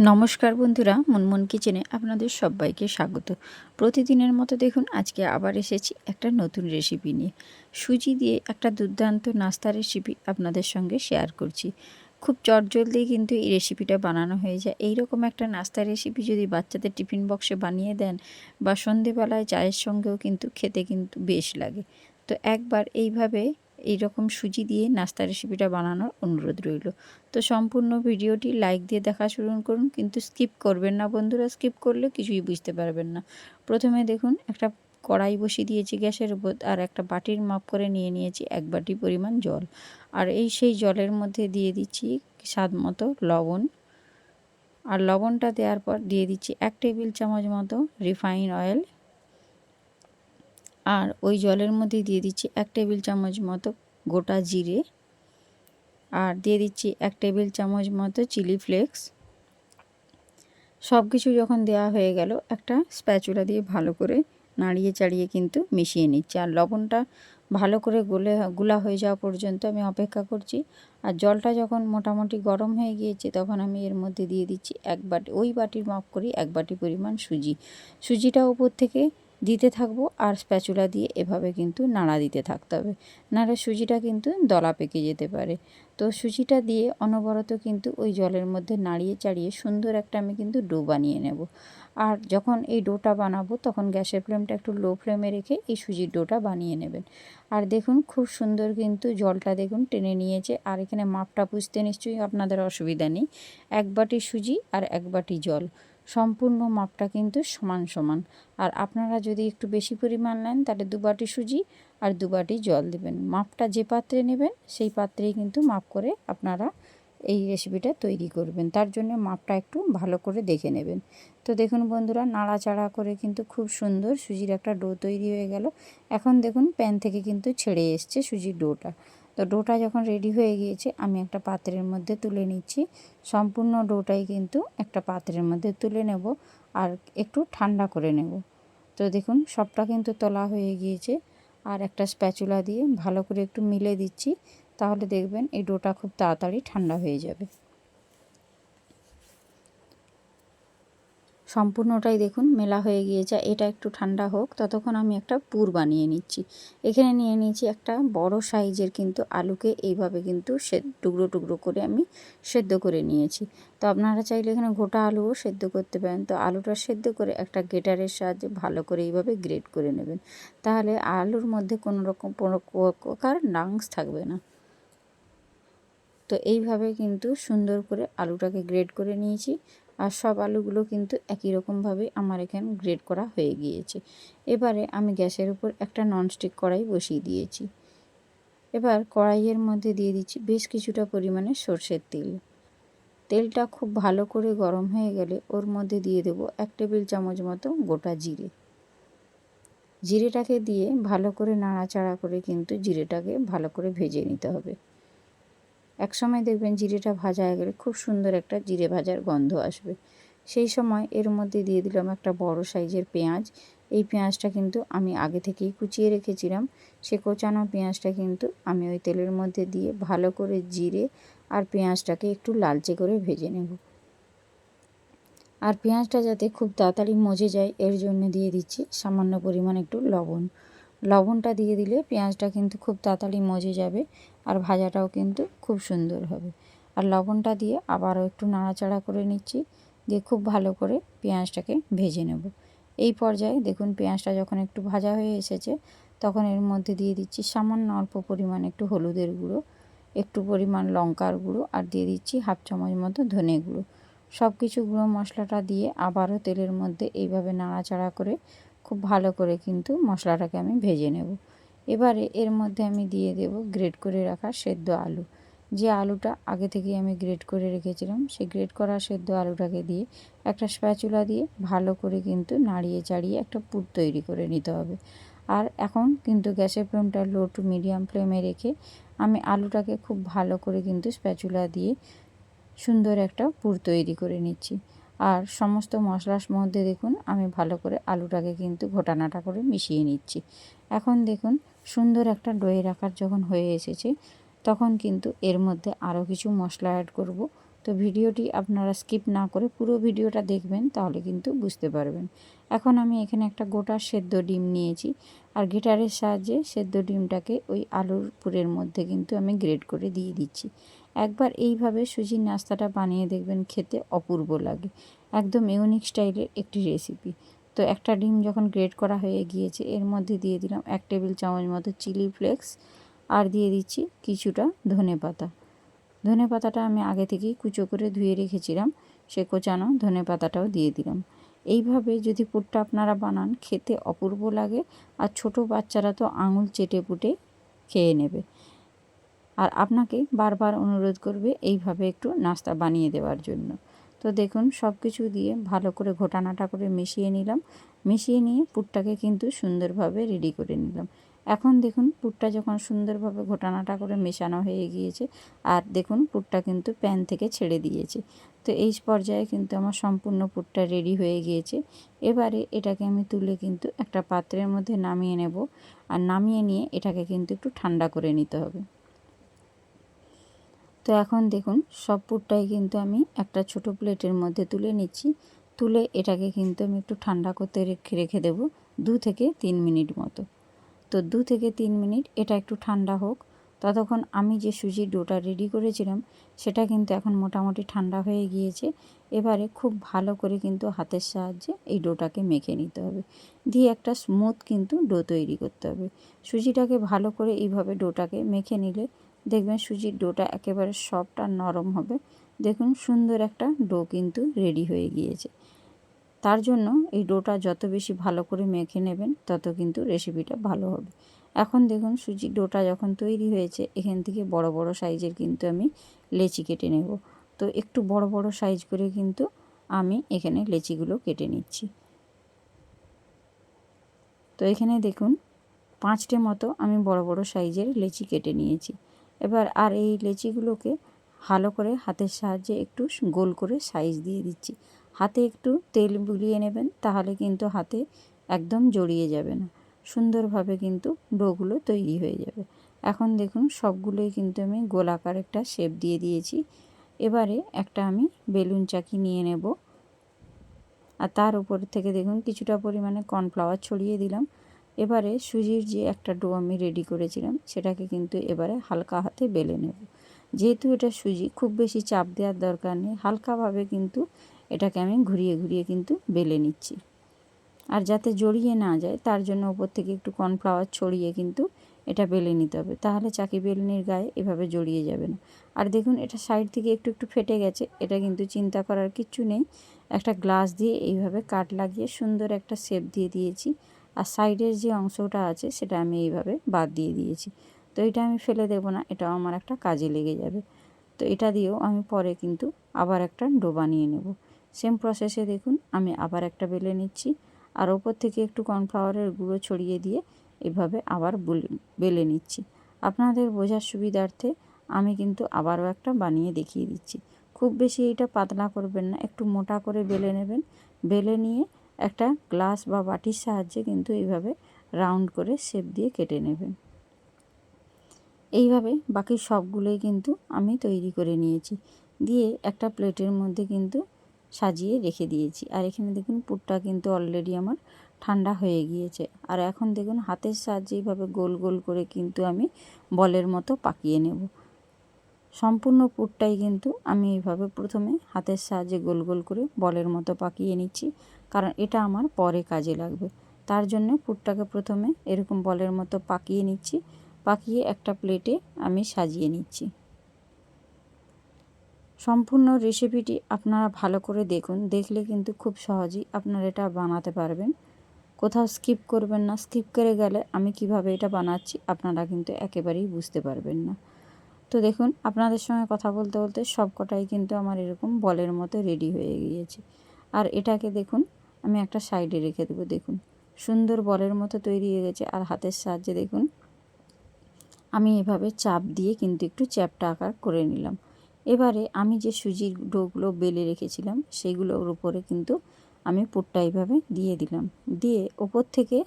নমস্কার বন্ধুরা, মুনমুন কিচেনে আপনাদের সবাইকে স্বাগত। প্রতিদিনের মতো দেখুন, আজকে আবার এসেছি একটা নতুন রেসিপি নিয়ে। সুজি দিয়ে একটা দুর্দান্ত নাস্তা রেসিপি আপনাদের সঙ্গে শেয়ার করছি। খুব চটজলদি কিন্তু এই রেসিপিটা বানানো হয়ে যায়। এই রকম একটা নাস্তা রেসিপি যদি বাচ্চাদের টিফিন বক্সে বানিয়ে দেন বা সন্ধেবেলায় চায়ের সঙ্গেও কিন্তু খেতে কিন্তু বেশ লাগে। তো একবার এইভাবে এই রকম সুজি দিয়ে নাস্তা রেসিপিটা বানানোর অনুরোধ রইল। তো সম্পূর্ণ ভিডিওটি লাইক দিয়ে দেখা শুরু করুন, কিন্তু স্কিপ করবেন না বন্ধুরা স্কিপ করলে কিছুই বুঝতে পারবেন না। প্রথমে দেখুন, একটা কড়াই বসিয়ে দিয়েছি গ্যাসের উপর আর একটা বাটির মাপ করে নিয়ে নিয়েছি এক বাটি পরিমাণ জল। আর এই সেই জলের মধ্যে দিয়ে দিচ্ছি স্বাদ মতো লবণ। আর লবণটা দেওয়ার পর দিয়ে দিচ্ছি এক টেবিল চামচ মতো রিফাইন অয়েল আর ওই জলের মধ্যে দিয়ে দিচ্ছি এক টেবিল চামচ মতো গোটা জিরে আর দিয়ে দিচ্ছি এক টেবিল চামচ মতো চিলি ফ্লেক্স। সব কিছু যখন দেওয়া হয়ে গেল, একটা স্প্যাচুলা দিয়ে ভালো করে নাড়িয়ে চাড়িয়ে কিন্তু মিশিয়ে নিচ্ছি। আর লবণটা ভালো করে গলে, গুলা হয়ে যাওয়া পর্যন্ত আমি অপেক্ষা করছি। আর জলটা যখন মোটামুটি গরম হয়ে গিয়েছে, তখন আমি এর মধ্যে দিয়ে দিচ্ছি এক বাটি, ওই বাটির মাপ করি এক বাটি পরিমাণ সুজি। সুজিটা উপর থেকে দিতে থাকব আর স্প্যাচুলা দিয়ে এভাবে কিন্তু নাড়া দিতে থাকতে হবে। নাড়া সুজিটা কিন্তু দলা পেকে যেতে পারে। তো সুজিটা দিয়ে অনবরত কিন্তু ওই জলের মধ্যে নাড়িয়ে চাড়িয়ে সুন্দর একটা আমি কিন্তু ডো বানিয়ে নেব। আর যখন এই ডোটা বানাবো তখন গ্যাসের ফ্লেমটা একটু লো ফ্লেমে রেখে এই সুজির ডোটা বানিয়ে নেবেন। আর দেখুন খুব সুন্দর কিন্তু জলটা দেখুন টেনে নিয়েছে। আর এখানে মাপটা বুঝতে নিশ্চয়ই আপনাদের অসুবিধা নেই। এক বাটি সুজি আর এক বাটি জল। সম্পূর্ণ মাপটা কিন্তু সমান সমান। আর আপনারা যদি একটু বেশি পরিমাণ নেন, তাহলে দু বাটি সুজি আর দু বাটি জল দেবেন। মাপটা যে পাত্রে নেবেন, সেই পাত্রেই কিন্তু মাপ করে আপনারা এই রেসিপিটা তৈরি করবেন। তার জন্য মাপটা একটু ভালো করে দেখে নেবেন। তো দেখুন বন্ধুরা, নাড়াচাড়া করে কিন্তু খুব সুন্দর সুজির একটা ডো তৈরি হয়ে গেল। এখন দেখুন প্যান থেকে কিন্তু ছেড়ে এসছে সুজির ডোটা তো ডোটা যখন রেডি হয়ে গিয়েছে, আমি একটা পাত্রের মধ্যে তুলে নিচ্ছি। সম্পূর্ণ ডোটাই কিন্তু একটা পাত্রের মধ্যে তুলে নেব আর একটু ঠান্ডা করে নেব। তো দেখুন, সবটা কিন্তু তোলা হয়ে গিয়েছে আর একটা স্প্যাচুলা দিয়ে ভালো করে একটু মিলে দিচ্ছি, তাহলে দেখবেন এই ডোটা খুব তাড়াতাড়ি ঠান্ডা হয়ে যাবে। সম্পূর্ণটাই দেখুন মেলা হয়ে গিয়েছে। এটা একটু ঠান্ডা হোক, ততক্ষণ আমি একটা পুর বানিয়ে নিচ্ছি। এখানে নিয়ে নিয়েছি একটা বড় সাইজের কিন্তু আলুকে এইভাবে কিন্তু সে, টুকরো টুকরো করে আমি সেদ্ধ করে নিয়েছি। তো আপনারা চাইলে এখানে গোটা আলুও সেদ্ধ করতে পারেন। তো আলুটা সেদ্ধ করে একটা গ্রেটারের সাহায্যে ভালো করে এইভাবে গ্রেট করে নেবেন। তাহলে আলুর মধ্যে কোনো রকম প্রকার নাংস থাকবে না। তো এইভাবে কিন্তু সুন্দর করে আলুটাকে গ্রেড করে নিয়েছি। আর সব আলুগুলো কিন্তু একই রকমভাবে আমার এখানে গ্রেড করা হয়ে গিয়েছে। এবারে আমি গ্যাসের উপর একটা ননস্টিক কড়াই বসিয়ে দিয়েছি। এবার কড়াইয়ের মধ্যে দিয়ে দিচ্ছি বেশ কিছুটা পরিমাণে সর্ষের তেল। তেলটা খুব ভালো করে গরম হয়ে গেলে ওর মধ্যে দিয়ে দেব এক টেবিল চামচ মতো গোটা জিরে। জিরেটাকে দিয়ে ভালো করে নাড়াচাড়া করে কিন্তু জিরেটাকে ভালো করে ভেজে নিতে হবে। এক সময় দেখবেন জিরেটা ভাজা হয়ে গেলে খুব সুন্দর একটা জিরে ভাজার গন্ধ আসবে। সেই সময় এর মধ্যে দিয়ে দিলাম একটা বড় সাইজের পেঁয়াজ। এই পেঁয়াজটা কিন্তু আমি আগে থেকেই কুচিয়ে রেখেছিলাম। সে কোচানো পেঁয়াজটা কিন্তু আমি ওই তেলের মধ্যে দিয়ে ভালো করে জিরে আর পেঁয়াজটাকে একটু লালচে করে ভেজে নেব। আর পেঁয়াজটা যাতে খুব তাড়াতাড়ি মজে যায়, এর জন্য দিয়ে দিচ্ছি সামান্য পরিমাণ একটু লবণ। লবণটা দিয়ে দিলে পেঁয়াজটা কিন্তু খুব তাড়াতাড়ি মজে যাবে আর ভাজাটাও কিন্তু খুব সুন্দর হবে। আর লবণটা দিয়ে আবারও একটু নাড়াচাড়া করে নিচ্ছি দিয়ে খুব ভালো করে পেঁয়াজটাকে ভেজে নেব। এই পর্যায়ে দেখুন পেঁয়াজটা যখন একটু ভাজা হয়ে এসেছে তখন এর মধ্যে দিয়ে দিচ্ছি সামান্য অল্প পরিমাণ একটু হলুদের গুঁড়ো, একটু পরিমাণ লঙ্কার গুঁড়ো আর দিয়ে দিচ্ছি হাফ চামচ মতো ধনে গুঁড়ো। সব কিছু গুঁড়ো মশলাটা দিয়ে আবারও তেলের মধ্যে এইভাবে নাড়াচাড়া করে খুব ভালো করে কিন্তু মশলাটাকে আমি ভেজে নেব। এবারে এর মধ্যে আমি দিয়ে দেব গ্রেট করে রাখা সেদ্ধ আলু। যে আলুটা আগে থেকেই আমি গ্রেট করে রেখেছিলাম, সেই গ্রেট করা সেদ্ধ আলুটাকে দিয়ে একটা স্প্যাচুলা দিয়ে ভালো করে কিন্তু নাড়িয়ে চাড়িয়ে একটা পুর তৈরি করে নিতে হবে। আর এখন কিন্তু গ্যাসের ফ্লেমটা লো টু মিডিয়াম ফ্লেমে রেখে আমি আলুটাকে খুব ভালো করে কিন্তু স্প্যাচুলা দিয়ে সুন্দর একটা পুর তৈরি করে নিচ্ছি। আর সমস্ত মশলার মধ্যে দেখুন, আমি ভালো করে আলুটাকে কিন্তু ঘোটানাটা করে মিশিয়ে নিচ্ছি। এখন দেখুন, সুন্দর একটা ডয়ে আকার যখন হয়ে এসেছে, তখন কিন্তু এর মধ্যে আরও কিছু মশলা অ্যাড করব। তো ভিডিওটি আপনারা স্কিপ না করে পুরো ভিডিওটা দেখবেন, তাহলে কিন্তু বুঝতে পারবেন। এখন আমি এখানে একটা গোটা সেদ্ধ ডিম নিয়েছি, আর গিটারের সাহায্যে সেদ্ধ ডিমটাকে ওই আলুর পুরের মধ্যে কিন্তু আমি গ্রেড করে দিয়ে দিচ্ছি। একবার এইভাবে সুজির নাস্তাটা বানিয়ে দেখবেন খেতে অপূর্ব লাগে। একদম ইউনিক স্টাইলের একটি রেসিপি তো একটা ডিম যখন গ্রেড করা হয়ে গিয়েছে, এর মধ্যে দিয়ে দিলাম এক টেবিল চামচ মতো চিলি ফ্লেক্স আর দিয়ে দিচ্ছি কিছুটা ধনে পাতা। ধনে পাতাটা আমি আগে থেকেই কুচো করে ধুয়ে রেখেছিলাম, সে কোচানো ধনে পাতাটাও দিয়ে দিলাম। এইভাবে যদি পুরটা আপনারা বানান, খেতে অপূর্ব লাগে আর ছোট বাচ্চারা তো আঙুল চেটে পুটে খেয়ে নেবে। আর আপনাকে বারবার অনুরোধ করবে এইভাবে একটু নাস্তা বানিয়ে দেওয়ার জন্য। তো দেখুন সব কিছু দিয়ে ভালো করে ঘোটানাটা করে মিশিয়ে নিলাম। মিশিয়ে নিয়ে পুরটাকে কিন্তু সুন্দরভাবে রেডি করে নিলাম। এখন দেখুন, পুরটা যখন সুন্দরভাবে ঘোটানাটা করে মেশানো হয়ে গিয়েছে আর দেখুন, পুরটা কিন্তু প্যান থেকে ছেড়ে দিয়েছে। তো এই পর্যায়ে কিন্তু আমার সম্পূর্ণ পুরটা রেডি হয়ে গিয়েছে। এবারে এটাকে আমি তুলে কিন্তু একটা পাত্রের মধ্যে নামিয়ে নেব। আর নামিয়ে নিয়ে এটাকে কিন্তু একটু ঠান্ডা করে নিতে হবে। তো এখন দেখুন, সব পুরটাই কিন্তু আমি একটা ছোট প্লেটের মধ্যে তুলে নিচ্ছি। তুলে এটাকে কিন্তু আমি একটু ঠান্ডা করতে রেখে রেখে দেবো দু থেকে তিন মিনিট মতো। তো দু থেকে তিন মিনিট এটা একটু ঠান্ডা হোক। ততক্ষণ আমি যে সুজির ডোটা রেডি করেছিলাম, সেটা কিন্তু এখন মোটামুটি ঠান্ডা হয়ে গিয়েছে। এবারে খুব ভালো করে কিন্তু হাতের সাহায্যে এই ডোটাকে মেখে নিতে হবে। দিয়ে একটা স্মুথ কিন্তু ডো তৈরি করতে হবে। সুজিটাকে ভালো করে এইভাবে ডোটাকে মেখে নিলে দেখবেন সুজির ডোটা একেবারে সফট আর নরম হবে। দেখুন সুন্দর একটা ডো কিন্তু রেডি হয়ে গিয়েছে। তার জন্য এই ডোটা যত বেশি ভালো করে মেখে নেবেন, তত কিন্তু রেসিপিটা ভালো হবে। এখন দেখুন সুজির ডোটা যখন তৈরি হয়েছে, এখান থেকে বড় বড় সাইজের কিন্তু আমি লেচি কেটে নেব। তো একটু বড় বড় সাইজ করে কিন্তু আমি এখানে লেচিগুলো কেটে নিচ্ছি। তো এখানে দেখুন পাঁচটে মতো আমি বড় বড় সাইজের লেচি কেটে নিয়েছি। এবার আর এই লেচিগুলোকে ভালো করে হাতের সাহায্যে একটু গোল করে সাইজ দিয়ে দিচ্ছি। হাতে একটু তেল বুলিয়ে নেবেন, তাহলে কিন্তু হাতে একদম জড়িয়ে যাবে না। সুন্দরভাবে কিন্তু ডোগুলো তৈরি হয়ে যাবে। এখন দেখুন সবগুলোই কিন্তু আমি গোলাকার একটা শেপ দিয়ে দিয়েছি। এবারে একটা আমি বেলুন চাকি নিয়ে নেব। আর তার উপর থেকে দেখুন কিছুটা পরিমাণে কর্নফ্লাওয়ার ছড়িয়ে দিলাম। এবারে সুজির যে একটা ডো আমি রেডি করেছিলাম, সেটাকে কিন্তু এবারে হালকা হাতে বেলে নেব। যেহেতু এটা সুজি, খুব বেশি চাপ দেওয়ার দরকার নেই, হালকাভাবে কিন্তু এটাকে আমি ঘুরিয়ে ঘুরিয়ে কিন্তু বেলে নিচ্ছি। আর যাতে জড়িয়ে না যায়, তার জন্য ওপর থেকে একটু কর্নফ্লাওয়ার ছড়িয়ে কিন্তু এটা বেলে নিতে হবে। তাহলে চাকি বেলনির গায়ে এভাবে জড়িয়ে যাবে না। আর দেখুন, এটা সাইড থেকে একটু একটু ফেটে গেছে, এটা কিন্তু চিন্তা করার কিচ্ছু নেই। একটা গ্লাস দিয়ে এইভাবে কাট লাগিয়ে সুন্দর একটা শেপ দিয়ে দিয়েছি। আর সাইডের যে অংশটা আছে সেটা আমি এইভাবে বাদ দিয়ে দিয়েছি। তো এটা আমি ফেলে দেবো না, এটাও আমার একটা কাজে লেগে যাবে। তো এটা দিয়েও আমি পরে কিন্তু আবার একটা ডো বানিয়ে নেব। সেম প্রসেসে দেখুন, আমি আবার একটা বেলে নিচ্ছি। আর ওপর থেকে একটু কর্নফ্লাওয়ারের গুঁড়ো ছড়িয়ে দিয়ে এভাবে আবার বেলে নিচ্ছি। আপনাদের বোঝার সুবিধার্থে আমি কিন্তু আবারও একটা বানিয়ে দেখিয়ে দিচ্ছি। খুব বেশি এটা পাতলা করবেন না, একটু মোটা করে বেলে নেবেন। বেলে নিয়ে একটা গ্লাস বা বাটির সাহায্যে কিন্তু এইভাবে রাউন্ড করে শেপ দিয়ে কেটে নেবেন এইভাবে বাকি সবগুলোই কিন্তু আমি তৈরি করে নিয়েছি। দিয়ে একটা প্লেটের মধ্যে কিন্তু সাজিয়ে রেখে দিয়েছি। আর এখানে দেখুন পুরটা কিন্তু অলরেডি আমার ঠান্ডা হয়ে গিয়েছে। আর এখন দেখুন হাতের সাহায্যে এইভাবে গোল গোল করে কিন্তু আমি বলের মতো পাকিয়ে নেব। সম্পূর্ণ পুরটাই কিন্তু আমি এইভাবে প্রথমে হাতের সাহায্যে গোল গোল করে বলের মতো পাকিয়ে নিচ্ছি। কারণ এটা আমার পরে কাজে লাগবে। তার জন্য পুরটাকে প্রথমে এরকম বলের মতো পাকিয়ে নিচ্ছি, পাকিয়ে একটা প্লেটে আমি সাজিয়ে নিচ্ছি। সম্পূর্ণ রেসিপিটি আপনারা ভালো করে দেখুন, দেখলে কিন্তু খুব সহজেই আপনারা এটা বানাতে পারবেন। কোথাও স্কিপ করবেন না, স্কিপ করে গেলে আমি কীভাবে এটা বানাচ্ছি আপনারা কিন্তু একেবারেই বুঝতে পারবেন না। তো দেখুন, আপনাদের সঙ্গে কথা বলতে বলতে সব কটাই কিন্তু আমার এরকম বলের মতো রেডি হয়ে গিয়েছে। আর এটাকে দেখুন আমি একটা সাইডে রেখে দেবো, দেখুন। সুন্দর বলের মতো তৈরি হয়ে গেছে, আর হাতের সাহায্যে দেখুন। আমি এভাবে চাপ দিয়ে কিন্তু একটু চ্যাপটা আকার করে নিলাম। এবারে আমি যে সুজির ডোগুলো বেলে রেখেছিলাম, সেগুলোর উপরে কিন্তু আমি পুরটা এইভাবে দিয়ে দিলাম। দিয়ে ওপর থেকে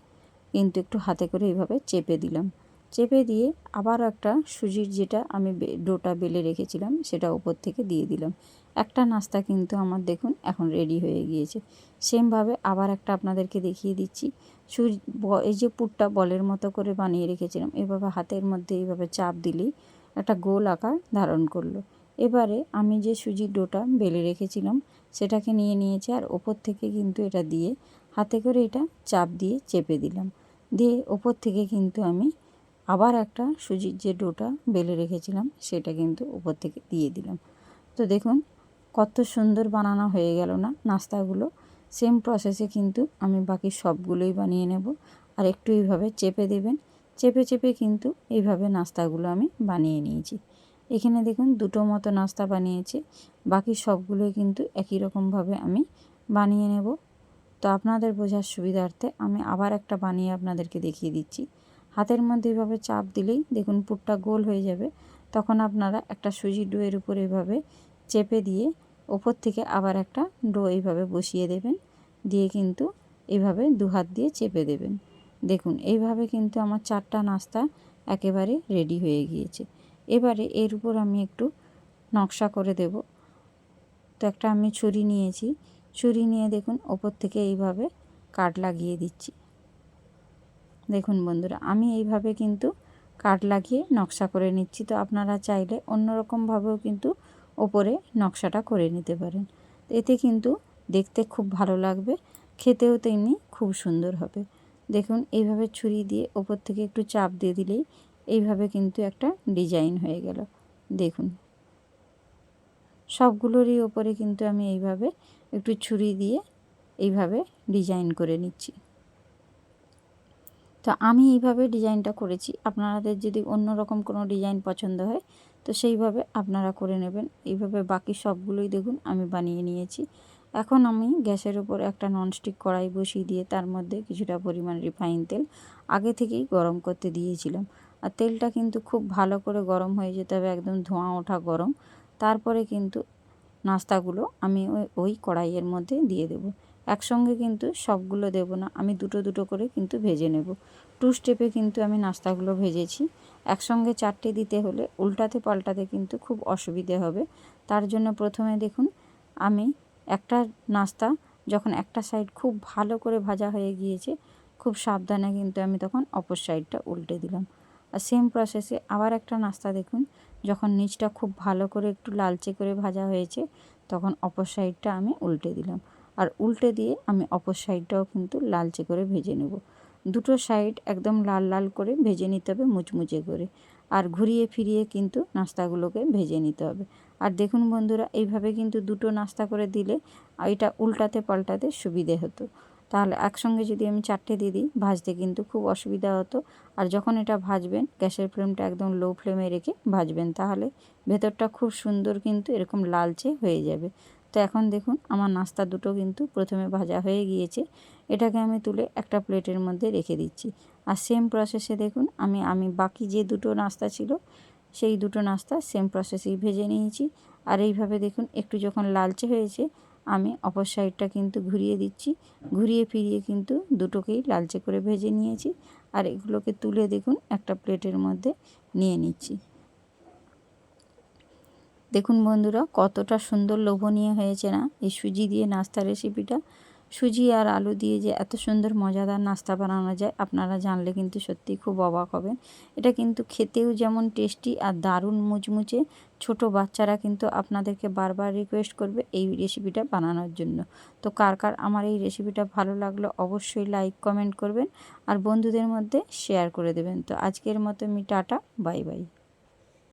কিন্তু একটু হাতে করে এইভাবে চেপে দিলাম। চেপে দিয়ে আবার একটা সুজির যেটা আমি ডোটা বেলে রেখেছিলাম সেটা উপর থেকে দিয়ে দিলাম। একটা নাস্তা কিন্তু আমার দেখুন এখন রেডি হয়ে গিয়েছে। সেমভাবে আবার একটা আপনাদেরকে দেখিয়ে দিচ্ছি। সুজ এই যে পুরটা বলের মতো করে বানিয়ে রেখেছিলাম, এভাবে হাতের মধ্যে এইভাবে চাপ দিলেই একটা গোল আকার ধারণ করল। এবারে আমি যে সুজির ডোটা বেলে রেখেছিলাম সেটাকে নিয়ে নিয়েছি আর ওপর থেকে কিন্তু এটা দিয়ে হাতে করে এটা চাপ দিয়ে চেপে দিলাম। দিয়ে ওপর থেকে কিন্তু আমি আবার একটা সুজির যে ডোটা বেলে রেখেছিলাম, সেটা কিন্তু উপর থেকে দিয়ে দিলাম। তো দেখুন, কত সুন্দর বানানো হয়ে গেল না নাস্তাগুলো। সেম প্রসেসে কিন্তু আমি বাকি সবগুলোই বানিয়ে নেব। আর একটু এইভাবে চেপে দেবেন। চেপে চেপে কিন্তু এইভাবে নাস্তাগুলো আমি বানিয়ে নিয়েছি। এখানে দেখুন, দুটো মতো নাস্তা বানিয়েছি। বাকি সবগুলোই কিন্তু একই রকমভাবে আমি বানিয়ে নেব। তো আপনাদের বোঝার সুবিধার্থে আমি আবার একটা বানিয়ে আপনাদেরকে দেখিয়ে দিচ্ছি। হাতের মধ্যে এভাবে চাপ দিলেই দেখুন পুরটা গোল হয়ে যাবে। তখন আপনারা একটা সুজির ডোয়ের উপর এভাবে চেপে দিয়ে ওপর থেকে আবার একটা ডো এইভাবে বসিয়ে দেবেন। দিয়ে কিন্তু এভাবে দু হাত দিয়ে চেপে দেবেন। দেখুন, এইভাবে কিন্তু আমার চারটা নাস্তা একেবারে রেডি হয়ে গিয়েছে। এবারে এর উপর আমি একটু নকশা করে দেব। তো একটা আমি ছুরি নিয়েছি। ছুরি নিয়ে দেখুন, ওপর থেকে এইভাবে কাট লাগিয়ে দিচ্ছি। দেখুন বন্ধুরা, আমি এইভাবে কিন্তু কাট লাগিয়ে নকশা করে নিচ্ছি। তো আপনারা চাইলে অন্যরকমভাবেও কিন্তু ওপরে নকশাটা করে নিতে পারেন। এতে কিন্তু দেখতে খুব ভালো লাগবে, খেতেও তেমনি খুব সুন্দর হবে। দেখুন, এইভাবে ছুরি দিয়ে ওপর থেকে একটু চাপ দিয়ে দিলেই এইভাবে কিন্তু একটা ডিজাইন হয়ে গেল। দেখুন, সবগুলোরই ওপরে কিন্তু আমি এইভাবে একটু ছুরি দিয়ে এইভাবে ডিজাইন করে নিচ্ছি। তো আমি এইভাবে ডিজাইনটা করেছি। আপনাদের যদি অন্য রকম কোনো ডিজাইন পছন্দ হয়, তো সেইভাবে আপনারা করে নেবেন। এইভাবে বাকি সবগুলোই দেখুন, আমি বানিয়ে নিয়েছি। এখন আমি গ্যাসের উপর একটা ননস্টিক কড়াই বসিয়ে দিয়ে তার মধ্যে কিছুটা পরিমাণ রিফাইন তেল আগে থেকেই গরম করতে দিয়েছিলাম। আর তেলটা কিন্তু খুব ভালো করে গরম হয়ে যেতে হবে, একদম ধোঁয়া ওঠা গরম। তারপরে কিন্তু নাস্তাগুলো আমি ওই ওই কড়াইয়ের মধ্যে দিয়ে দেবো। একসঙ্গে কিন্তু সবগুলো দেব না। আমি দুটো দুটো করে কিন্তু ভেজে নেব। টু স্টেপে কিন্তু আমি নাস্তাগুলো ভেজেছি। একসঙ্গে চারটে দিতে হলে উল্টাতে পাল্টাতে কিন্তু খুব অসুবিধে হবে। তার জন্য প্রথমে দেখুন, আমি একটা নাস্তা যখন একটা সাইড খুব ভালো করে ভাজা হয়ে গিয়েছে, খুব সাবধানে কিন্তু আমি তখন অপর সাইডটা উল্টে দিলাম। আর সেম প্রসেসে আবার একটা নাস্তা দেখুন, যখন নিচটা খুব ভালো করে একটু লালচে করে ভাজা হয়েছে, তখন অপর সাইডটা আমি উল্টে দিলাম। আর উল্টে দিয়ে আমি অপর সাইডটাও কিন্তু লালচে করে ভেজে নেব। দুটো সাইড একদম লাল লাল করে ভেজে নিতে হবে, মুচমুচে করে। আর ঘুরিয়ে ফিরিয়ে কিন্তু নাস্তাগুলোকে ভেজে নিতে হবে। আর দেখুন বন্ধুরা, এইভাবে কিন্তু দুটো নাস্তা করে দিলে এটা উল্টাতে পাল্টাতে সুবিধে হতো। তাহলে একসঙ্গে যদি আমি চারটে দিয়ে দিই, ভাজতে কিন্তু খুব অসুবিধা হতো। আর যখন এটা ভাজবেন, গ্যাসের ফ্লেমটা একদম লো ফ্লেমে রেখে ভাজবেন, তাহলে ভেতরটা খুব সুন্দর কিন্তু এরকম লালচে হয়ে যাবে। তো এখন দেখুন, আমার নাস্তা দুটো কিন্তু প্রথমে ভাজা হয়ে গিয়েছে। এটাকে আমি তুলে একটা প্লেটের মধ্যে রেখে দিচ্ছি। আর সেম প্রসেসে দেখুন, আমি আমি বাকি যে দুটো নাস্তা ছিল, সেই দুটো নাস্তা সেম প্রসেসেই ভেজে নিয়েছি। আর এইভাবে দেখুন, একটু যখন লালচে হয়েছে, আমি অপর সাইডটা কিন্তু ঘুরিয়ে দিচ্ছি। ঘুরিয়ে ফিরিয়ে কিন্তু দুটোকেই লালচে করে ভেজে নিয়েছি। আর এগুলোকে তুলে দেখুন, একটা প্লেটের মধ্যে নিয়ে নিচ্ছি। দেখুন বন্ধুরা, কতটা সুন্দর লোভনীয় হয়েছে না? এই সুজি দিয়ে নাস্তা রেসিপিটা সুজি আর আলু দিয়ে যে এত সুন্দর মজাদার নাস্তা বানানো যায়, আপনারা জানলে কিন্তু সত্যিই খুব অবাক হবেন। এটা কিন্তু খেতেও যেমন টেস্টি আর দারুণ মুচমুচে, ছোট বাচ্চারা কিন্তু আপনাদেরকে বারবার রিকোয়েস্ট করবে এই রেসিপিটা বানানোর জন্য। তো কার কার আমার এই রেসিপিটা ভালো লাগল অবশ্যই লাইক কমেন্ট করবেন আর বন্ধুদের মধ্যে শেয়ার করে দেবেন। তো আজকের মতো আমি টাটা বাই বাই